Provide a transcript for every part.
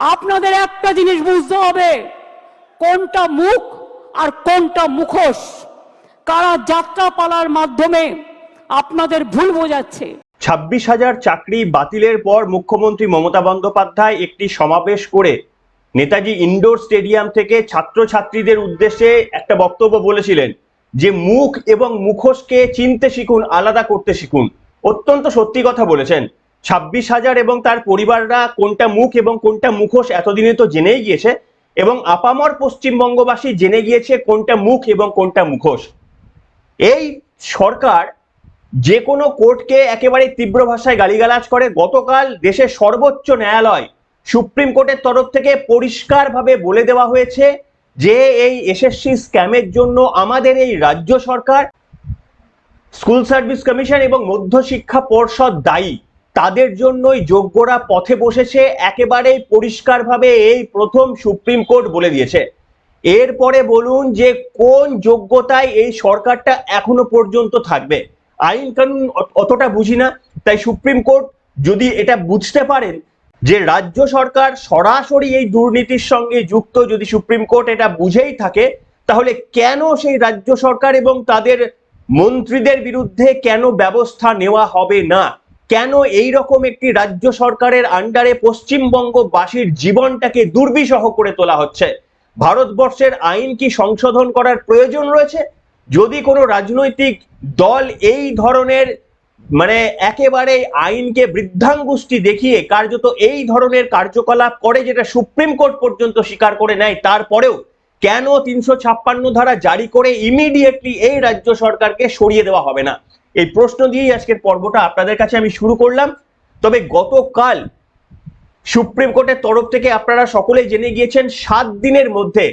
আপনাদের একটা জিনিস বুঝতে হবে। কোনটা মুখ আর কোনটা মুখোশ? কারা যাত্রা পালার মাধ্যমে আপনাদের ভুল বোঝাচ্ছে? ছাব্বিশ হাজার চাকরি বাতিলের পর মুখ্যমন্ত্রী মমতা বন্দ্যোপাধ্যায় একটি সমাবেশ করে নেতাজি ইনডোর স্টেডিয়াম থেকে ছাত্রছাত্রীদের উদ্দেশ্যে একটা বক্তব্য বলেছিলেন যে মুখ এবং মুখোশকে চিনতে শিখুন, আলাদা করতে শিখুন। অত্যন্ত সত্যি কথা বলেছেন। ছাব্বিশ হাজার এবং তার পরিবাররা কোনটা মুখ এবং কোনটা মুখোশ এতদিনে তো জেনেই গিয়েছে, এবং আপামর পশ্চিমবঙ্গবাসী জেনে গিয়েছে কোনটা মুখ এবং কোনটা মুখোশ। এই সরকার যে কোনো কোর্টকে একেবারে তীব্র ভাষায় গালিগালাজ করে। গতকাল দেশের সর্বোচ্চ ন্যায়ালয় সুপ্রিম কোর্টের তরফ থেকে পরিষ্কারভাবে বলে দেওয়া হয়েছে যে এই এসএসসি স্ক্যামের জন্য আমাদের এই রাজ্য সরকার, স্কুল সার্ভিস কমিশন এবং মধ্যশিক্ষা পর্ষদ দায়ী। তাদের জন্যই যোগ্যরা পথে বসেছে একেবারেই পরিষ্কারভাবে এই প্রথম সুপ্রিম কোর্ট বলে দিয়েছে। এরপরে বলুন যে কোন যোগ্যতায় এই সরকারটা এখনও পর্যন্ত থাকবে। আইন কানুন অতটা বুঝি না, তাই সুপ্রিম কোর্ট যদি এটা বুঝতে পারেন যে রাজ্য সরকার সরাসরি এই দুর্নীতির সঙ্গে যুক্ত যদি সুপ্রিম কোর্ট এটা বুঝেই থাকে, তাহলে কেন সেই রাজ্য সরকার এবং তাদের মন্ত্রীদের বিরুদ্ধে কেন ব্যবস্থা নেওয়া হবে না? কেন এই রকম একটি রাজ্য সরকারের আন্ডারে পশ্চিমবঙ্গবাসীর জীবনটাকে দুর্বিষহ করে তোলা হচ্ছে? ভারতবর্ষের আইন কি সংশোধন করার প্রয়োজন রয়েছে? যদি কোনো রাজনৈতিক দল এই ধরনের মানে একেবারে আইনকে বৃদ্ধাঙ্গুষ্টি দেখিয়ে কার্যত এই ধরনের কার্যকলাপ করে যেটা সুপ্রিম কোর্ট পর্যন্ত স্বীকার করে নেয়, তারপরেও কেন তিনশো ছাপ্পান্ন ধারা জারি করে ইমিডিয়েটলি এই রাজ্য সরকারকে সরিয়ে দেওয়া হবে না? এই প্রশ্ন দিয়েই আজকের পর্বটা আপনাদের কাছে আমি শুরু করলাম। তবে গতকাল সুপ্রিম কোর্টের তরফ থেকে আপনারা সকলেই জেনে গিয়েছেন, সাত দিনের মধ্যে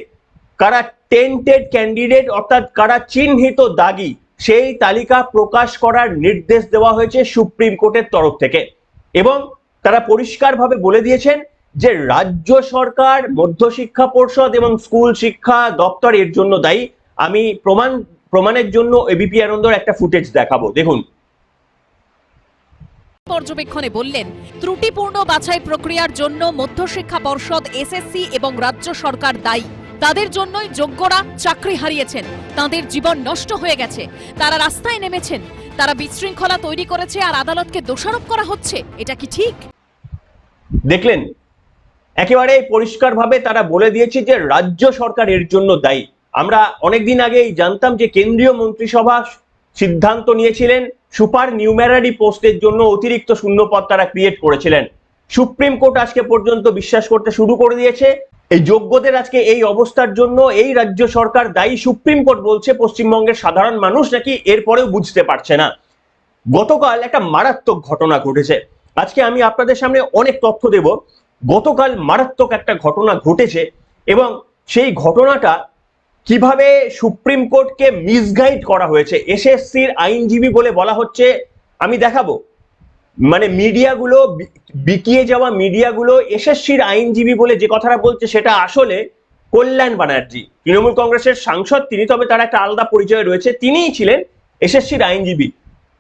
কারা টেন্টেড ক্যান্ডিডেট অর্থাৎ কারা চিহ্নিত দাগি, সেই তালিকা প্রকাশ করার নির্দেশ দেওয়া হয়েছে সুপ্রিম কোর্টের তরফ থেকে। এবং তারা পরিষ্কারভাবে বলে দিয়েছেন যে রাজ্য সরকার, মধ্যশিক্ষা পর্ষদ এবং স্কুল শিক্ষা দপ্তর এর জন্য দায়ী। আমি প্রমাণ প্রমাণের জন্য এবিপি আনন্দর একটা ফুটেজ দেখাবো দেখুন। পর্যবেক্ষণে বললেন ত্রুটিপূর্ণ বাছাই প্রক্রিয়ার জন্য মধ্যশিক্ষা পর্ষদ এসএসসি এবং রাজ্য সরকার দায়ী। তাদের জন্যই যোগ্যরা চাকরি হারিয়েছেন। তাদের জীবন নষ্ট হয়ে গেছে। তারা রাস্তায় নেমেছেন। তারা বিশৃঙ্খলা তৈরি করেছে আর আদালতকে দোষারোপ করা হচ্ছে। এটা কি ঠিক? দেখলেন একেবারে পরিষ্কারভাবে তারা বলে দিয়েছে যে রাজ্য সরকার এর জন্য দায়ী। আমরা অনেকদিন আগেই জানতাম যে কেন্দ্রীয় মন্ত্রিসভা সিদ্ধান্ত নিয়েছিলেন সুপার নিউমেরারি পোস্টের জন্য অতিরিক্ত শূন্যপদ তারা ক্রিয়েট করেছিলেন। সুপ্রিম কোর্ট আজকে পর্যন্ত বিশ্বাস করতে শুরু করে দিয়েছে। এই যোগ্যদের আজকে এই অবস্থার জন্য এই রাজ্য সরকার দায়ী সুপ্রিম কোর্ট বলছে, পশ্চিমবঙ্গের সাধারণ মানুষ নাকি এরপরেও বুঝতে পারছে না। গতকাল একটা মারাত্মক ঘটনা ঘটেছে। আজকে আমি আপনাদের সামনে অনেক তথ্য দেব। গতকাল মারাত্মক একটা ঘটনা ঘটেছে এবং সেই ঘটনাটা কীভাবে সুপ্রিম কোর্টকে মিসগাইড করা হয়েছে? এসএসসির আইনজীবী বলে বলা হচ্ছে, আমি দেখাবো। মানে মিডিয়াগুলো বিকিয়ে যাওয়া মিডিয়াগুলো এসএসসির আইনজীবী বলে যে কথাটা বলছে সেটা আসলে কল্যাণ ব্যানার্জি। তৃণমূল কংগ্রেসের সাংসদ, তিনি তবে তার একটা আলাদা পরিচয় রয়েছে, তিনিই ছিলেন এসএসসির আইনজীবী।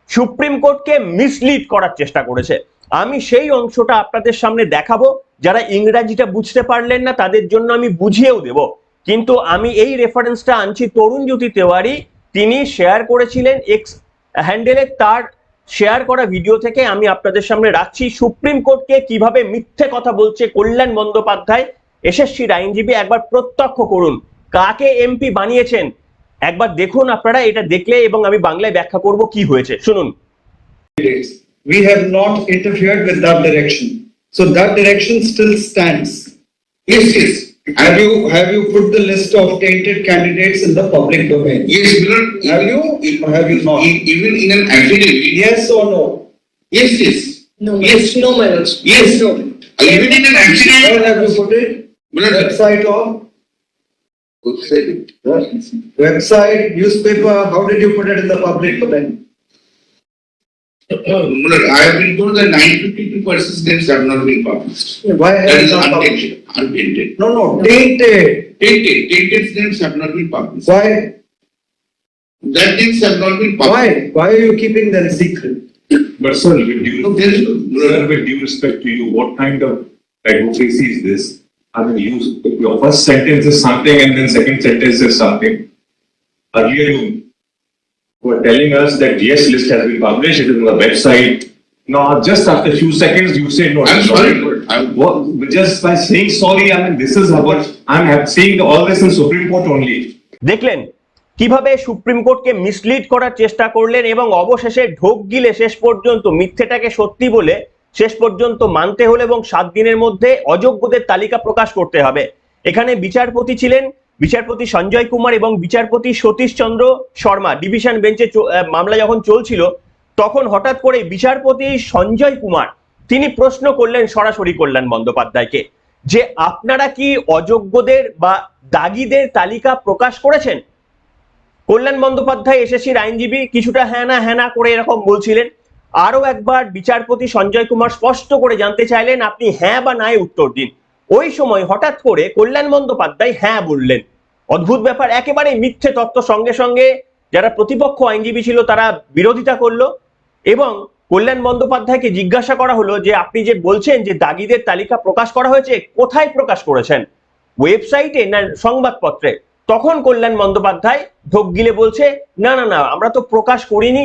সুপ্রিম কোর্টকে মিসলিড করার চেষ্টা করেছে। আমি সেই অংশটা আপনাদের সামনে দেখাবো, যারা ইংরাজিটা বুঝতে পারলেন না, তাদের জন্য আমি বুঝিয়েও দেব। কিন্তু আমি এই রেফারেন্সটা আনছি তরুণ জ্যোতি তেওয়ারি তিনি শেয়ার করেছিলেন এক্স হ্যান্ডেলে তার শেয়ার করা ভিডিও থেকে আমি আপনাদের সামনে রাখছি সুপ্রিম কোর্টকে কীভাবে মিথ্যে কথা বলছে কল্যাণ বন্দ্যোপাধ্যায় এসএসসির আইনজীবী একবার প্রত্যক্ষ করুন কাকে এমপি বানিয়েছেন একবার দেখুন আপনারা এটা দেখলে এবং আমি বাংলায় ব্যাখ্যা করব কি হয়েছে শুনুন. We have not interfered with that direction. So that direction still stands. Yes, yes. Have you, have you put the list of tainted candidates in the public domain? Yes, Milord. Have you or have you not? E- Even in an affidavit. Yes or no? Yes, yes. No, Yes. no, my lords. Yes. Uh, even in an Where affidavit. have you put it? Milord. Website or? Who said it? Website, newspaper, how did you put it in the public domain? Milord, I have been told that nine fifty-two persons names have not been published. Why have That you is not published? untainted, untainted. No, no, tainted. Tainted, tainted names have not been published. Why, That names have not been published. why, why are you keeping them secret? But sir, with No, due, there is no, sir, with due respect to you, what kind of that is this, I mean, you, your first sentence is something and then second sentence is something. Earlier you were telling us that yes list has been published, it is on the website. Now, just after a few seconds, you say no. I'm it's sorry, but I'm- What, just by saying sorry, I mean, this is what, I'm have- seeing all this in Supreme Court only. দেখলেন কীভাবে supreme কোর্টকে mislead করার চেষ্টা করলেন এবং অবশেষে ঢোক গিলে শেষ পর্যন্ত মিথ্যেটাকে সত্যি বলে শেষ পর্যন্ত মানতে হলো এবং সাত দিনের মধ্যে অযোগ্যদের তালিকা প্রকাশ করতে হবে এখানে বিচারপতি ছিলেন বিচারপতি সঞ্জয় কুমার এবং বিচারপতি সতীশ চন্দ্র শর্মা ডিভিশন বেঞ্চে মামলা যখন চলছিল, তখন হঠাৎ করে বিচারপতি সঞ্জয় কুমার, তিনি প্রশ্ন করলেন, সরাসরি কল্যাণ বন্দ্যোপাধ্যায়কে যে আপনারা কি অযোগ্যদের বা দাগিদের তালিকা প্রকাশ করেছেন? কল্যাণ বন্দ্যোপাধ্যায় এসএসসির আইনজীবী, কিছুটা হ্যাঁ না হ্যাঁ করে এরকম বলছিলেন। আরও একবার বিচারপতি সঞ্জয় কুমার স্পষ্ট করে জানতে চাইলেন, আপনি হ্যাঁ বা নাই উত্তর দিন। ওই সময় হঠাৎ করে কল্যাণ বন্দ্যোপাধ্যায় হ্যাঁ বললেন। অদ্ভুত ব্যাপার, একেবারে মিথ্যে তত্ত্ব সঙ্গে সঙ্গে যারা প্রতিপক্ষ আইনজীবী ছিল তারা বিরোধিতা করল এবং কল্যাণ বন্দ্যোপাধ্যায়কে জিজ্ঞাসা করা হলো যে, আপনি যে বলছেন যে দাগিদের তালিকা প্রকাশ করা হয়েছে, কোথায় প্রকাশ করেছেন? ওয়েবসাইটে না, সংবাদপত্রে। তখন কল্যাণ বন্দ্যোপাধ্যায় ঢোক গিলে বলছে, না না না, আমরা তো প্রকাশ করিনি।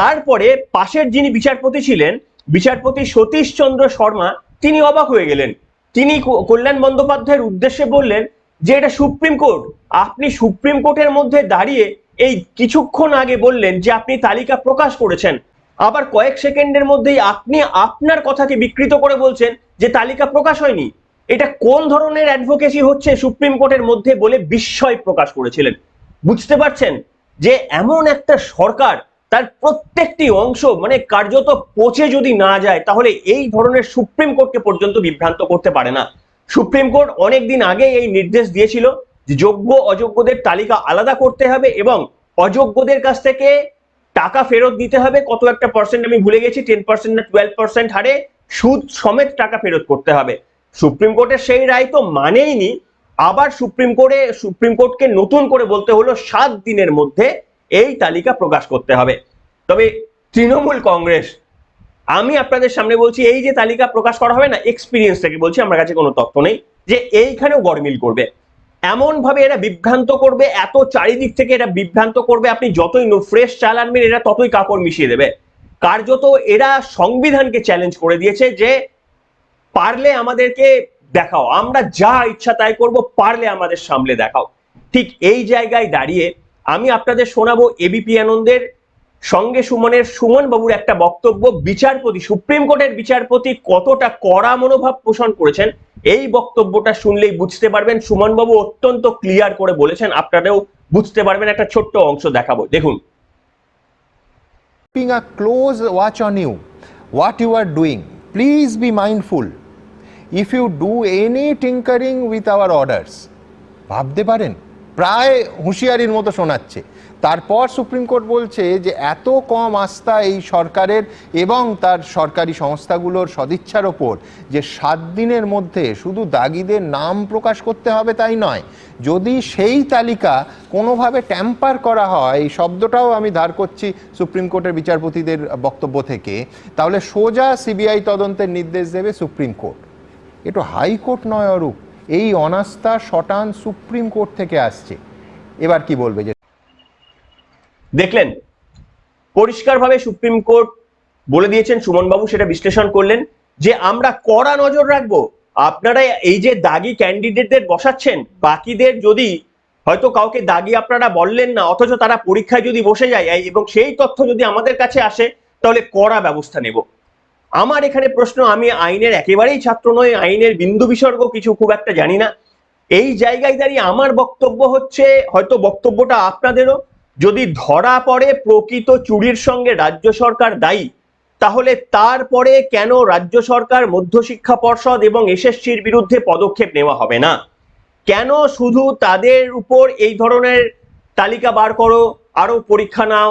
তারপরে পাশের যিনি বিচারপতি ছিলেন, বিচারপতি সতীশ চন্দ্র শর্মা, তিনি অবাক হয়ে গেলেন। তিনি কল্যাণ বন্দ্যোপাধ্যায়ের উদ্দেশ্যে বললেন যে এটা সুপ্রিম কোর্ট। আপনি সুপ্রিম কোর্টের মধ্যে দাঁড়িয়ে এই কিছুক্ষণ আগে বললেন যে আপনি তালিকা প্রকাশ করেছেন। আবার কয়েক সেকেন্ডের মধ্যেই আপনি আপনার কথাকে বিকৃত করে বলছেন যে তালিকা প্রকাশ হয়নি। এটা কোন ধরনের অ্যাডভোকেসি হচ্ছে সুপ্রিম কোর্টের মধ্যে বলে বিস্ময় প্রকাশ করেছিলেন। বুঝতে পারছেন? যে এমন একটা সরকার তার প্রত্যেকটি অংশ মানে কার্যত পচে যদি না যায়, তাহলে এই ধরনের সুপ্রিম কোর্টকে পর্যন্ত বিভ্রান্ত করতে পারে না। সুপ্রিম কোর্ট অনেকদিন আগে এই নির্দেশ দিয়েছিল যে যোগ্য অযোগ্যদের তালিকা আলাদা করতে হবে এবং অযোগ্যদের কাছ থেকে টাকা ফেরত দিতে হবে। কত একটা পার্সেন্ট আমি ভুলে গেছি টেন পার্সেন্ট না টুয়েলভ পার্সেন্ট হারে সুদ সমেত টাকা ফেরত করতে হবে। সুপ্রিম কোর্টের সেই রায় তো মানেইনি। আবার সুপ্রিম কোর্টে, সুপ্রিম কোর্টকে নতুন করে বলতে হলো সাত দিনের মধ্যে এই তালিকা প্রকাশ করতে হবে। তবে তৃণমূল কংগ্রেস, আমি আপনাদের সামনে বলছি, এই যে তালিকা প্রকাশ করা হবে না এক্সপিরিয়েন্স থেকে বলছি, আমার কাছে কোনো তথ্য নেই, যে এইখানেও গরমিল করবে। এমন ভাবে এরা বিভ্রান্ত করবে, এত চারিদিক থেকে এরা বিভ্রান্ত করবে, আপনি যতই ফ্রেশ চাল আনবেন, এরা ততই কাপড় মিশিয়ে দেবে। কার্যত এরা সংবিধানকে চ্যালেঞ্জ করে দিয়েছে যে, পারলে আমাদেরকে দেখাও, আমরা যা ইচ্ছা তাই করব, পারলে আমাদের সামলে দেখাও। ঠিক এই জায়গায় দাঁড়িয়ে আমি আপনাদের শোনাবো এবিপি আনন্দের সঙ্গে সুমনের সুমন বাবুর একটা বক্তব্য বিচারপতি সুপ্রিম কোর্টের বিচারপতি কতটা কড়া মনোভাব পোষণ করেছেন এই বক্তব্যটা শুনলেই বুঝতে পারবেন সুমন বাবু অত্যন্ত ক্লিয়ার করে বলেছেন আপনারাও বুঝতে পারবেন একটা ছোট্ট অংশ দেখাবো দেখুন keeping a close watch on you, what you are doing. Please be mindful. If you do any tinkering with our orders, ভাবতে পারেন প্রায় হুঁশিয়ারির মতো শোনাচ্ছে। তারপর সুপ্রিম কোর্ট বলছে যে এত কম আস্থা এই সরকারের এবং তার সরকারি সংস্থাগুলোর সদিচ্ছার ওপর যে সাত দিনের মধ্যে শুধু দাগিদের নাম প্রকাশ করতে হবে তাই নয়, যদি সেই তালিকা কোনোভাবে ট্যাম্পার করা হয়, এই শব্দটাও আমি ধার করছি সুপ্রিম কোর্টের বিচারপতিদের বক্তব্য থেকে, তাহলে সোজা সিবিআই তদন্তের নির্দেশ দেবে সুপ্রিম কোর্ট। এটা হাইকোর্ট নয় অরূপ। এই অনাস্থা শটান সুপ্রিম কোর্ট থেকে আসছে। এবার কি বলবে যে দেখলেন, পরিষ্কারভাবে সুপ্রিম কোর্ট বলে দিয়েছেন, সুমনবাবু সেটা বিশ্লেষণ করলেন যে আমরা কড়া নজর রাখব। আপনারা এই যে দাগি ক্যান্ডিডেটদের বসাচ্ছেন, বাকিদের যদি হয়তো কাউকে দাগি আপনারা বললেন না, অথচ তারা পরীক্ষায় যদি বসে যায়, এবং সেই তথ্য যদি আমাদের কাছে আসে, তাহলে কড়া ব্যবস্থা নেব। আমার এখানে প্রশ্ন, আমি আইনের একেবারেই ছাত্র নই, আইনের বিন্দু বিসর্গ কিছু খুব একটা জানি না। এই জায়গায় দাঁড়িয়ে আমার বক্তব্য হচ্ছে, হয়তো বক্তব্যটা আপনাদেরও, যদি ধরা পড়ে প্রকৃত চুরির সঙ্গে রাজ্য সরকার দায়ী, তাহলে তারপরে কেন রাজ্য সরকার মধ্যশিক্ষা পর্ষদ এবং এসএসসির বিরুদ্ধে পদক্ষেপ নেওয়া হবে না? কেন শুধু তাদের উপর এই ধরনের তালিকা বার করো আরও পরীক্ষা নাও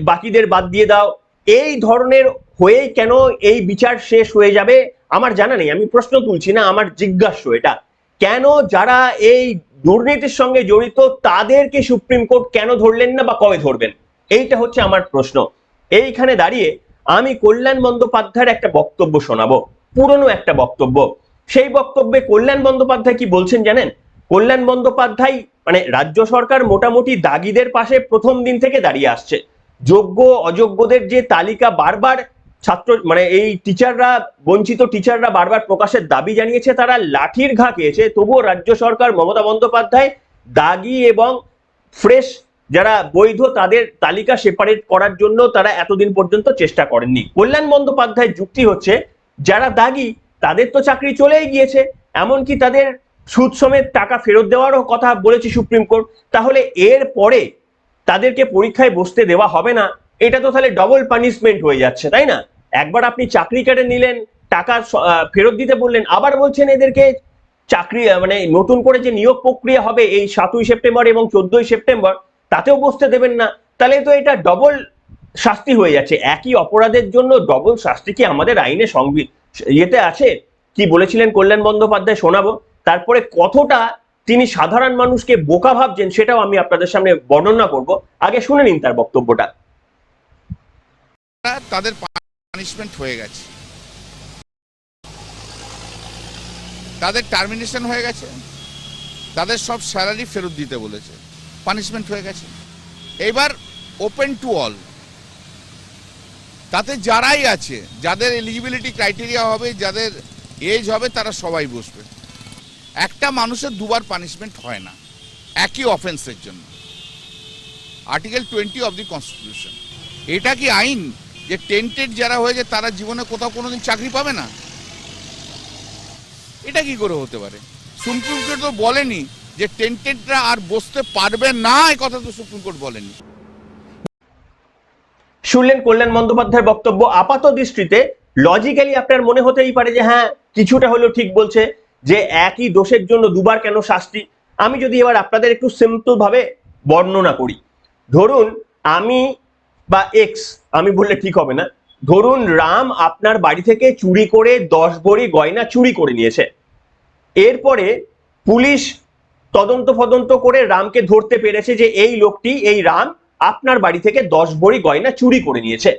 বাকিদের বাদ দিয়ে দাও এই ধরনের হয়ে কেন এই বিচার শেষ হয়ে যাবে? আমার জানা নেই, আমি প্রশ্ন তুলছি না, আমার জিজ্ঞাস্য এটা। কেন যারা এই দুর্নীতির সঙ্গে জড়িত, তাদেরকে সুপ্রিম কোর্ট কেন ধরলেন না বা কবে ধরবেন? এইটা হচ্ছে আমার প্রশ্ন। এইখানে দাঁড়িয়ে আমি কল্যাণ বন্দ্যোপাধ্যায়ের একটা বক্তব্য শোনাবো, পুরনো একটা বক্তব্য। সেই বক্তব্যে কল্যাণ বন্দ্যোপাধ্যায় কি বলছেন জানেন? কল্যাণ বন্দ্যোপাধ্যায় মানে রাজ্য সরকার মোটামুটি দাগিদের পাশে প্রথম দিন থেকে দাঁড়িয়ে আসছে। যোগ্য, অযোগ্যদের যে তালিকা বারবার ছাত্র মানে এই টিচাররা বঞ্চিত টিচাররা বারবার প্রকাশের দাবি জানিয়েছে, তারা লাঠির ঘা খেয়েছে তবুও রাজ্য সরকার মমতা বন্দ্যোপাধ্যায় দাগি এবং ফ্রেশ যারা বৈধ তাদের তালিকা সেপারেট করার জন্য তারা এতদিন পর্যন্ত চেষ্টা করেননি। কল্যাণ বন্দ্যোপাধ্যায় যুক্তি হচ্ছে, যারা দাগি তাদের তো চাকরি চলেই গিয়েছে, এমনকি তাদের সুদ সমেত টাকা ফেরত দেওয়ারও কথা বলেছে সুপ্রিম কোর্ট। তাহলে এর পরে তাদেরকে পরীক্ষায় বসতে দেওয়া হবে না, এটা তো তাহলে ডবল পানিশমেন্ট হয়ে যাচ্ছে, তাই না? একবার আপনি চাকরি কেটে নিলেন, টাকা ফেরত দিতে বললেন, আবার বলছেন এদেরকে চাকরি মানে নতুন করে যে নিয়োগ প্রক্রিয়া হবে এই সাতই সেপ্টেম্বর এবং চোদ্দই সেপ্টেম্বর, তাতেও বসতে দেবেন না। তাহলে তো এটা ডবল শাস্তি হয়ে যাচ্ছে। একই অপরাধের জন্য ডবল শাস্তি কি আমাদের আইনে সংবি, ইয়েতে আছে? কি বলেছিলেন কল্যাণ বন্দ্যোপাধ্যায় শোনাবো? তারপরে কতটা তিনি সাধারণ মানুষকে বোকা ভাবছেন, সেটাও আমি আপনাদের সামনে বর্ণনা করব। আগে শুনে নিন তার বক্তব্যটা। তাদের পানিশমেন্ট হয়ে গেছে। তাদের টার্মিনেশন হয়ে গেছে। তাদের সব স্যালারি ফেরত দিতে বলেছে। পানিশমেন্ট হয়ে গেছে। এবার ওপেন টু অল তাতে যারাই আছে, যাদের এলিজিবিলিটি ক্রাইটেরিয়া হবে, যাদের এজ হবে, তারা সবাই বসবে। একটা মানুষের দুবার পানিশমেন্ট হয় না। একই অফেন্সের জন্য। Article twenty of the constitution এটা কি আইন যে টেন্টেড যারা হয়েছে তারা জীবনে কোথাও কোনোদিন চাকরি পাবে না? এটা কি করে হতে পারে? সুপ্রিম কোর্ট তো বলেনি যে টেন্টেডরা আর বসতে পারবে না এই কথা তো সুপ্রিম কোর্ট বলেনি। শুনলেন কল্যাণ বন্দ্যোপাধ্যায়ের বক্তব্য। আপাত দৃষ্টিতে লজিক্যালি আপনার মনে হতেই পারে যে হ্যাঁ কিছুটা হলেও ঠিক বলছে। যে একই দোষের জন্য দুবার কেন শাস্তি? আমি যদি এবার আপনাদের একটু সিম্পল ভাবে বর্ণনা করি। ধরুন, আমি বা এক্স আমি বললে ঠিক হবে না। ধরুন, রাম আপনার বাড়ি থেকে চুরি করে দশ ভরি গয়না চুরি করে নিয়েছে। এরপরে পুলিশ তদন্ত ফদন্ত করে রামকে ধরতে পেরেছে যে এই লোকটি, এই রাম আপনার বাড়ি থেকে দশ ভরি গয়না চুরি করে নিয়েছে।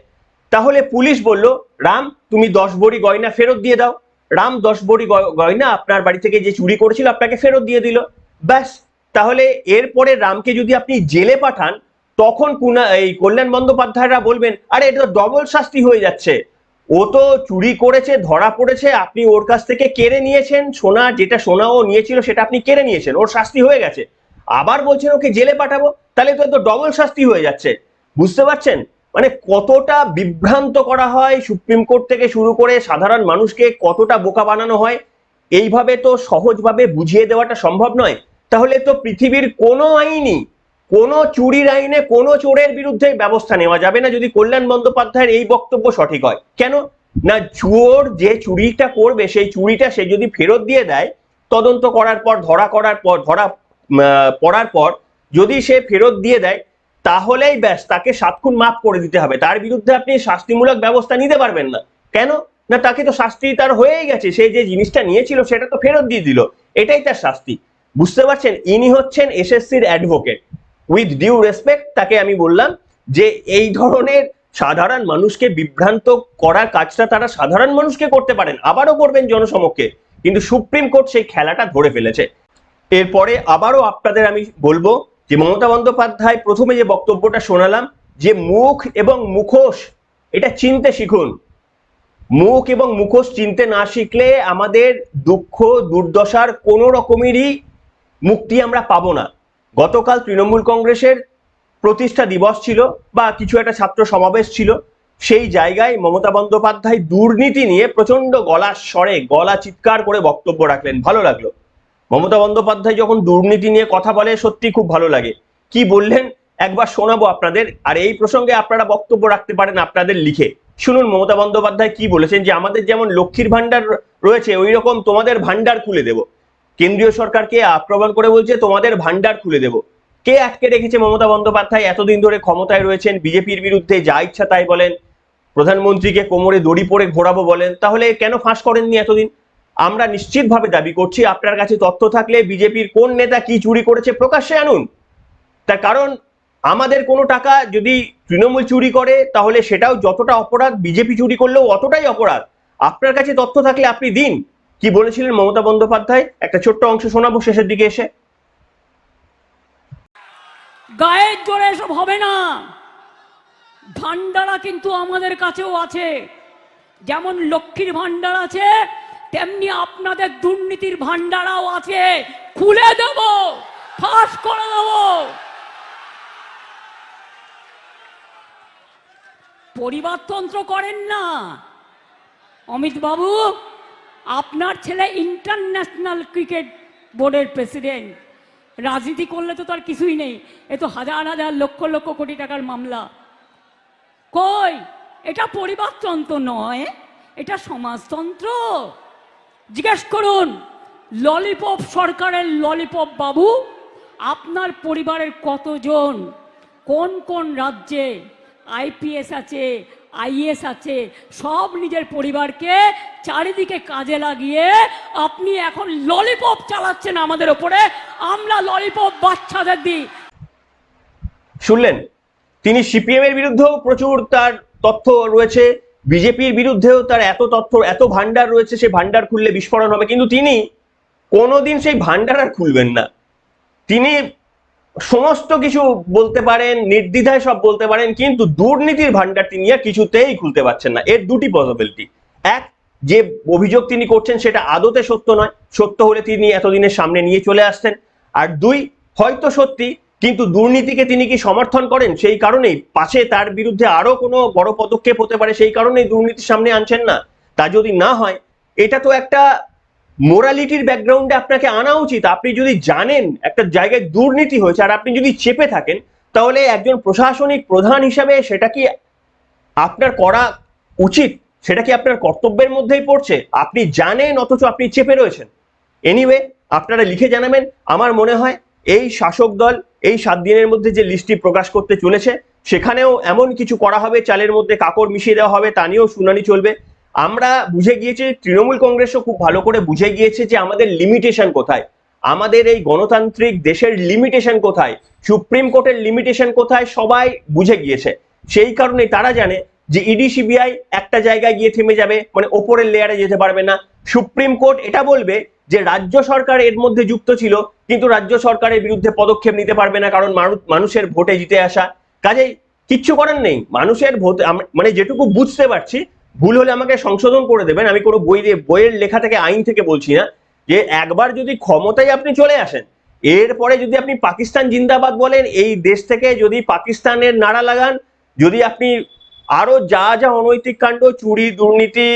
তাহলে পুলিশ বলল, রাম, তুমি দশ ভরি গয়না ফেরত দিয়ে দাও। রাম দশ গ- গয়না আপনার বাড়ি থেকে যে চুরি করেছিল আপনাকে ফেরত দিয়ে দিল। ব্যাস, তাহলে এরপরে রামকে যদি আপনি জেলে পাঠান, তখন কুনা এই কল্যাণ বন্দ্যোপাধ্যায়রা বলবেন, আরে, এটা তো ডবল শাস্তি হয়ে যাচ্ছে। ও তো চুরি করেছে, ধরা পড়েছে, আপনি ওর কাছ থেকে কেড়ে নিয়েছেন, সোনা, যেটা সোনা ও নিয়েছিল সেটা আপনি কেড়ে নিয়েছেন, ওর শাস্তি হয়ে গেছে। আবার বলছেন ওকে জেলে পাঠাবো, তাহলে তো ডবল শাস্তি হয়ে যাচ্ছে। বুঝতে পারছেন? মানে কতটা বিভ্রান্ত করা হয় সুপ্রিম কোর্ট থেকে শুরু করে সাধারণ মানুষকে কতটা বোকা বানানো হয়, এইভাবে তো সহজভাবে বুঝিয়ে দেওয়াটা সম্ভব নয়। তাহলে তো পৃথিবীর কোনো আইনই, কোনো চুরির আইনে কোনো চোরের বিরুদ্ধে ব্যবস্থা নেওয়া যাবে না যদি কল্যাণ বন্দ্যোপাধ্যায়ের এই বক্তব্য সঠিক হয়। কেন? না, চোর যে চুরিটা করবে, সেই চুরিটা সে যদি ফেরত দিয়ে দেয়, তদন্ত করার পর, ধরা করার পর, ধরা পড়ার পর, যদি সে ফেরত দিয়ে দেয় তাহলেই ব্যাস, তাকে সাতক্ষণ মাফ করে দিতে হবে। তার বিরুদ্ধে আপনি শাস্তিমূলক ব্যবস্থা নিতে পারবেন না। কেন? না, তাকে তো শাস্তি তার হয়েই গেছে। সে যে জিনিসটা নিয়েছিল সেটা তো ফেরত দিয়ে দিল। এটাই তার শাস্তি। বুঝতে পারছেন? ইনি হচ্ছেন এসএসসির অ্যাডভোকেট উইথ ডিউ রেসপেক্ট তাকে আমি বললাম যে এই ধরনের সাধারণ মানুষকে বিভ্রান্ত করার কাজটা তারা সাধারণ মানুষকে করতে পারেন। আবারও করবেন জনসমক্ষে। কিন্তু সুপ্রিম কোর্ট সেই খেলাটা ধরে ফেলেছে। এরপরে আবারও আপনাদের আমি বলব যে মমতা বন্দ্যোপাধ্যায় প্রথমে যে বক্তব্যটা শোনালাম, যে মুখ এবং মুখোশ, এটা চিনতে শিখুন। মুখ এবং মুখোশ চিনতে না শিখলে আমাদের দুঃখ, দুর্দশার কোনো রকমেরই মুক্তি আমরা পাবো না। গতকাল তৃণমূল কংগ্রেসের প্রতিষ্ঠা দিবস ছিল বা কিছু একটা ছাত্র সমাবেশ ছিল, সেই জায়গায় মমতা বন্দ্যোপাধ্যায় দুর্নীতি নিয়ে প্রচণ্ড গলার স্বরে গলা চিৎকার করে বক্তব্য রাখলেন। ভালো লাগল। মমতা বন্দ্যোপাধ্যায় যখন দুর্নীতি নিয়ে কথা বলে সত্যি খুব ভালো লাগে। কি বললেন? একবার শোনাবো আপনাদের। আর এই প্রসঙ্গে আপনারা বক্তব্য রাখতে পারেন আপনাদের লিখে। শুনুন, মমতা বন্দ্যোপাধ্যায় কি বলেছেন যে, আমাদের যেমন লক্ষ্মীর ভান্ডার রয়েছে ওই রকম তোমাদের ভান্ডার খুলে দেব। কেন্দ্রীয় সরকারকে আক্রমণ করে বলছে, তোমাদের ভান্ডার খুলে দেব। কে আটকে রেখেছে মমতা বন্দ্যোপাধ্যায়? এতদিন ধরে ক্ষমতায় রয়েছেন, বিজেপির বিরুদ্ধে যা ইচ্ছা তাই বলেন। প্রধানমন্ত্রীকে কোমরে দড়ি পরে ঘোরাবো বলেন। তাহলে কেন ফাঁস করেননি এতদিন? আমরা নিশ্চিতভাবে দাবি করছি, আপনার কাছে তথ্য থাকলে বিজেপির কোন নেতা কি চুরি করেছে প্রকাশ্যে আনুন। তার কারণ, আমাদের কোনো টাকা যদি তৃণমূল চুরি করে, তাহলে সেটাও যতটা অপরাধ বিজেপি চুরি করলেও অতটাই অপরাধ। আপনার কাছে তথ্য থাকলে আপনি দিন। কি বলেছিলেন মমতা বন্দ্যোপাধ্যায়? একটা ছোট্ট অংশ শোনাবো শেষের দিকে এসে। গায়ের জোরে এসব হবে না। ভান্ডারা কিন্তু আমাদের কাছেও আছে। যেমন লক্ষ্মীর ভান্ডার আছে তেমনি আপনাদের দুর্নীতির ভান্ডারাও আছে। খুলে দেব, ফাঁস করে দেব। পরিবারতন্ত্র করেন না। অমিত বাবু, আপনার ছেলে ইন্টারন্যাশনাল ক্রিকেট বোর্ডের প্রেসিডেন্ট। রাজনীতি করলে তো তার কিছুই নেই। এ তো হাজার হাজার, লক্ষ লক্ষ কোটি টাকার মামলা। কই? এটা পরিবারতন্ত্র নয়, এটা সমাজতন্ত্র। জিজ্ঞেস করুন ললিপপ সরকারের ললিপপ বাবু, আপনার পরিবারের কতজন? কোন কোন রাজ্যে আইপিএস আছে আইএস আছে, সব নিজের পরিবারকে চারিদিকে কাজে লাগিয়ে আপনি এখন ললিপপ চালাচ্ছেন আমাদের ওপরে আমরা ললিপপ বাচ্চাদের দিই। শুনলেন, তিনি সিপিএম এর বিরুদ্ধেও প্রচুর তার তথ্য রয়েছে। বিজেপির বিরুদ্ধেও তার এত তথ্য, এত ভান্ডার রয়েছে সেই ভান্ডার খুললে বিস্ফোরণ হবে। কিন্তু তিনি কোনোদিন সেই ভান্ডার আর খুলবেন না। তিনি সমস্ত কিছু বলতে পারেন, নির্দ্বিধায় সব বলতে পারেন, কিন্তু দুর্নীতির ভান্ডার তিনি আর কিছুতেই খুলতে পারছেন না। এর দুটি পসিবিলিটি এক, যে অভিযোগ তিনি করছেন সেটা আদতে সত্য নয়। সত্য হলে তিনি এতদিনের সামনে নিয়ে চলে আসতেন। আর দুই, হয়তো সত্যি কিন্তু দুর্নীতিকে তিনি কি সমর্থন করেন? সেই কারণেই। পাশে তার বিরুদ্ধে আরও কোনো বড় পদক্ষেপ হতে পারে, সেই কারণেই দুর্নীতির সামনে আনছেন না। তা যদি না হয়, এটা তো একটা মোরালিটির ব্যাকগ্রাউন্ডে আপনাকে আনা উচিত। আপনি যদি জানেন একটা জায়গায় দুর্নীতি হয়েছে আর আপনি যদি চেপে থাকেন, তাহলে একজন প্রশাসনিক প্রধান হিসাবে সেটা কি আপনার করা উচিত? সেটা কি আপনার কর্তব্যের মধ্যেই পড়ছে? আপনি জানেন অথচ আপনি চেপে রয়েছেন। এনিওয়ে আপনারা লিখে জানাবেন। আমার মনে হয় এই শাসক দল এই সাত দিনের মধ্যে যে লিস্টটি প্রকাশ করতে চলেছে, সেখানেও এমন কিছু করা হবে, চালের মধ্যে কাকড় মিশিয়ে দেওয়া হবে, তা নিয়েও শুনানি চলবে। আমরা বুঝে গিয়েছি, তৃণমূল কংগ্রেসও খুব ভালো করে বুঝে গিয়েছে যে আমাদের লিমিটেশন কোথায়। আমাদের এই গণতান্ত্রিক দেশের লিমিটেশন কোথায়? সুপ্রিম কোর্টের লিমিটেশন কোথায়? সবাই বুঝে গিয়েছে। সেই কারণে তারা জানে যে ইডি সিবিআই একটা জায়গায় গিয়ে থেমে যাবে মানে ওপরের লেয়ারে যেতে পারবে না। সুপ্রিম কোর্ট এটা বলবে যে রাজ্য সরকার এর মধ্যে যুক্ত ছিল, কিন্তু রাজ্য সরকারের বিরুদ্ধে পদক্ষেপ নিতে পারবে না, কারণ মানুষের ভোটে জিতে আসা। কাজেই কিচ্ছু করার নেই। মানুষের ভোট মানে যেটুকু বুঝতে পারছি, ভুল হলে আমাকে সংশোধন করে দেবেন। আমি কোনো বই দিয়ে বইয়ের লেখা থেকে আইন থেকে বলছি না, যে একবার যদি ক্ষমতায় আপনি চলে আসেন, এরপরে যদি আপনি পাকিস্তান জিন্দাবাদ বলেন, এই দেশ থেকে যদি পাকিস্তানের নাড়া লাগান, যদি আপনি আরও যা যা অনৈতিক কাণ্ড, চুরি, দুর্নীতি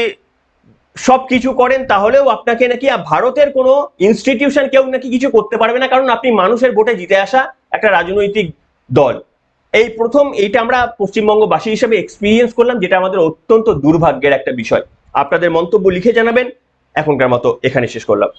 সব কিছু করেন, তাহলেও আপনাকে নাকি ভারতের কোনো ইনস্টিটিউশন কেউ নাকি কিছু করতে পারবে না, কারণ আপনি মানুষের ভোটে জিতে আসা একটা রাজনৈতিক দল। এই প্রথম এইটা আমরা পশ্চিমবঙ্গবাসী হিসেবে এক্সপিরিয়েন্স করলাম, যেটা আমাদের অত্যন্ত দুর্ভাগ্যের একটা বিষয়। আপনাদের মন্তব্য লিখে জানাবেন, এখনকার মতো এখানে শেষ করলাম।